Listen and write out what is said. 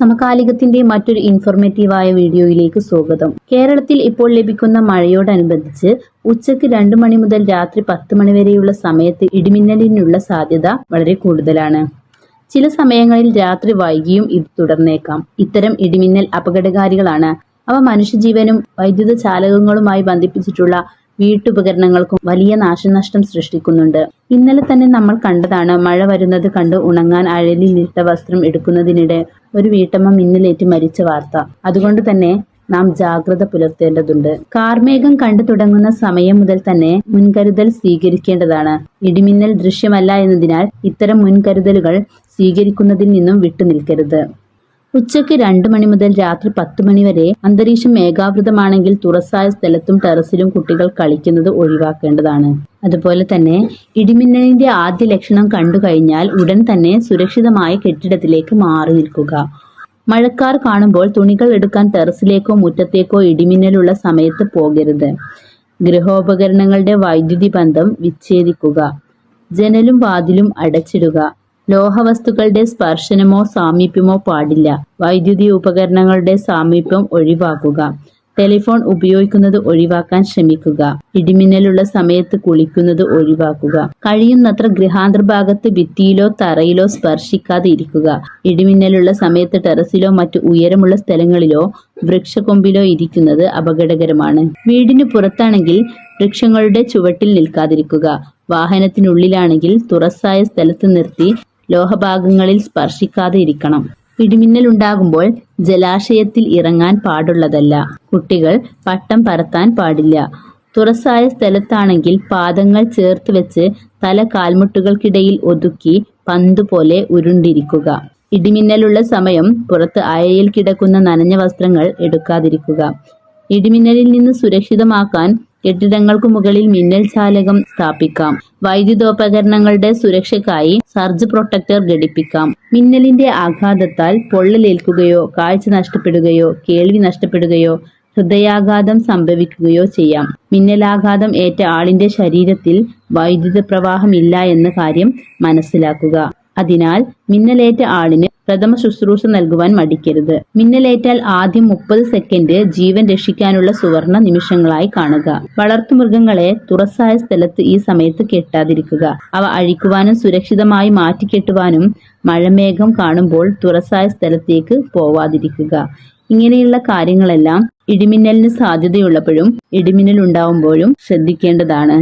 സമകാലികത്തിന്റെ മറ്റൊരു ഇൻഫോർമേറ്റീവായ വീഡിയോയിലേക്ക് സ്വാഗതം. കേരളത്തിൽ ഇപ്പോൾ ലഭിക്കുന്ന മഴയോടനുബന്ധിച്ച് ഉച്ചയ്ക്ക് രണ്ടു മണി മുതൽ രാത്രി പത്ത് മണി വരെയുള്ള സമയത്ത് ഇടിമിന്നലിനുള്ള സാധ്യത വളരെ കൂടുതലാണ്. ചില സമയങ്ങളിൽ രാത്രി വൈകിയും ഇത് തുടർന്നേക്കാം. ഇത്തരം ഇടിമിന്നൽ അപകടകാരികളാണ്. അവ മനുഷ്യജീവനും വൈദ്യുത ചാലകങ്ങളുമായി ബന്ധിപ്പിച്ചിട്ടുള്ള വീട്ടുപകരണങ്ങൾക്കും വലിയ നാശനഷ്ടം സൃഷ്ടിക്കുന്നുണ്ട്. ഇന്നലെ തന്നെ നമ്മൾ കണ്ടതാണ് മഴ വരുന്നത് കണ്ട് ഉണങ്ങാൻ അഴലിൽ ഇട്ട വസ്ത്രം എടുക്കുന്നതിനിടെ ഒരു വീട്ടമ്മ മിന്നലേറ്റ് മരിച്ച വാർത്ത. അതുകൊണ്ട് തന്നെ നാം ജാഗ്രത പുലർത്തേണ്ടതുണ്ട്. കാർമേഘം കണ്ടു തുടങ്ങുന്ന സമയം മുതൽ തന്നെ മുൻകരുതൽ സ്വീകരിക്കേണ്ടതാണ്. ഇടിമിന്നൽ ദൃശ്യമല്ല എന്നതിനാൽ ഇത്തരം മുൻകരുതലുകൾ സ്വീകരിക്കുന്നതിൽ നിന്നും വിട്ടുനിൽക്കരുത്. ഉച്ചയ്ക്ക് രണ്ടു മണി മുതൽ രാത്രി പത്ത് മണി വരെ അന്തരീക്ഷം മേഘാവൃതമാണെങ്കിൽ തുറസായ സ്ഥലത്തും ടെറസിലും കുട്ടികൾ കളിക്കുന്നത് ഒഴിവാക്കേണ്ടതാണ്. അതുപോലെ തന്നെ ഇടിമിന്നലിന്റെ ആദ്യ ലക്ഷണം കണ്ടു കഴിഞ്ഞാൽ ഉടൻ തന്നെ സുരക്ഷിതമായ കെട്ടിടത്തിലേക്ക് മാറി നിൽക്കുക. മഴക്കാർ കാണുമ്പോൾ തുണികൾ എടുക്കാൻ ടെറസിലേക്കോ മുറ്റത്തേക്കോ ഇടിമിന്നലുള്ള സമയത്ത് പോകരുത്. ഗൃഹോപകരണങ്ങളുടെ വൈദ്യുതി ബന്ധം വിച്ഛേദിക്കുക. ജനലും വാതിലും അടച്ചിടുക. ലോഹവസ്തുക്കളുടെ സ്പർശനമോ സാമീപ്യമോ പാടില്ല. വൈദ്യുതി ഉപകരണങ്ങളുടെ സാമീപ്യം ഒഴിവാക്കുക. ടെലിഫോൺ ഉപയോഗിക്കുന്നത് ഒഴിവാക്കാൻ ശ്രമിക്കുക. ഇടിമിന്നലുള്ള സമയത്ത് കുളിക്കുന്നത് ഒഴിവാക്കുക. കഴിയുന്നത്ര ഗൃഹാന്തർഭാഗത്ത് ഭിത്തിയിലോ തറയിലോ സ്പർശിക്കാതെ ഇരിക്കുക. ഇടിമിന്നലുള്ള സമയത്ത് ടെറസിലോ മറ്റു ഉയരമുള്ള സ്ഥലങ്ങളിലോ വൃക്ഷക്കൊമ്പിലോ ഇരിക്കുന്നത് അപകടകരമാണ്. വീടിന് പുറത്താണെങ്കിൽ വൃക്ഷങ്ങളുടെ ചുവട്ടിൽ നിൽക്കാതിരിക്കുക. വാഹനത്തിനുള്ളിലാണെങ്കിൽ തുറസ്സായ സ്ഥലത്ത് നിർത്തി ലോഹഭാഗങ്ങളിൽ സ്പർശിക്കാതെ ഇരിക്കണം. ഇടിമിന്നൽ ഉണ്ടാകുമ്പോൾ ജലാശയത്തിൽ ഇറങ്ങാൻ പാടുള്ളതല്ല. കുട്ടികൾ പട്ടം പരത്താൻ പാടില്ല. തുറസായ സ്ഥലത്താണെങ്കിൽ പാദങ്ങൾ ചേർത്ത് വെച്ച് തല കാൽമുട്ടുകൾക്കിടയിൽ ഒതുക്കി പന്തുപോലെ ഉരുണ്ടിരിക്കുക. ഇടിമിന്നലുള്ള സമയം പുറത്ത് അയയിൽ കിടക്കുന്ന നനഞ്ഞ വസ്ത്രങ്ങൾ എടുക്കാതിരിക്കുക. ഇടിമിന്നലിൽ നിന്ന് സുരക്ഷിതമാക്കാൻ കെട്ടിടങ്ങൾക്ക് മുകളിൽ മിന്നൽ ചാലകം സ്ഥാപിക്കാം. വൈദ്യുതോപകരണങ്ങളുടെ സുരക്ഷയ്ക്കായി സർജ് പ്രൊട്ടക്ടർ ഘടിപ്പിക്കാം. മിന്നലിന്റെ ആഘാതത്താൽ പൊള്ളലേൽക്കുകയോ കാഴ്ച നഷ്ടപ്പെടുകയോ കേൾവി നഷ്ടപ്പെടുകയോ ഹൃദയാഘാതം സംഭവിക്കുകയോ ചെയ്യാം. മിന്നലാഘാതം ഏറ്റ ആളിന്റെ ശരീരത്തിൽ വൈദ്യുത പ്രവാഹമില്ല എന്ന കാര്യം മനസ്സിലാക്കുക. അതിനാൽ മിന്നലേറ്റ ആളിന് പ്രഥമ ശുശ്രൂഷ നൽകുവാൻ മടിക്കരുത്. മിന്നലേറ്റാൽ ആദ്യം മുപ്പത് സെക്കൻഡ് ജീവൻ രക്ഷിക്കാനുള്ള സുവർണ നിമിഷങ്ങളായി കാണുക. വളർത്തുമൃഗങ്ങളെ തുറസായ സ്ഥലത്ത് ഈ സമയത്ത് കെട്ടാതിരിക്കുക. അവ അഴിക്കുവാനും സുരക്ഷിതമായി മാറ്റിക്കെട്ടുവാനും മഴമേഘം കാണുമ്പോൾ തുറസായ സ്ഥലത്തേക്ക് പോവാതിരിക്കുക. ഇങ്ങനെയുള്ള കാര്യങ്ങളെല്ലാം ഇടിമിന്നലിന് സാധ്യതയുള്ളപ്പോഴും ഇടിമിന്നൽ ഉണ്ടാവുമ്പോഴും ശ്രദ്ധിക്കേണ്ടതാണ്.